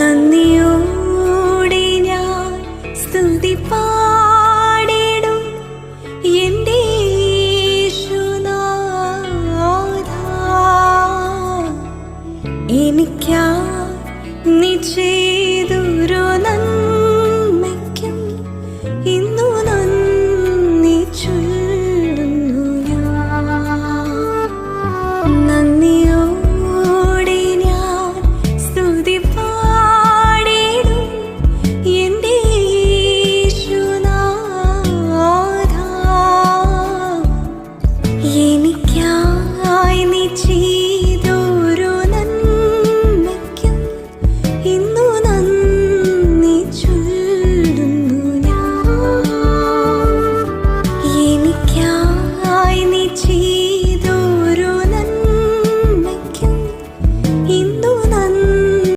നന്ദിയോടെ ഞാൻ സ്തുതി പാടിടും എന്റെ. എനിക്കാ നീ ചെയ്ത എനിക്കാ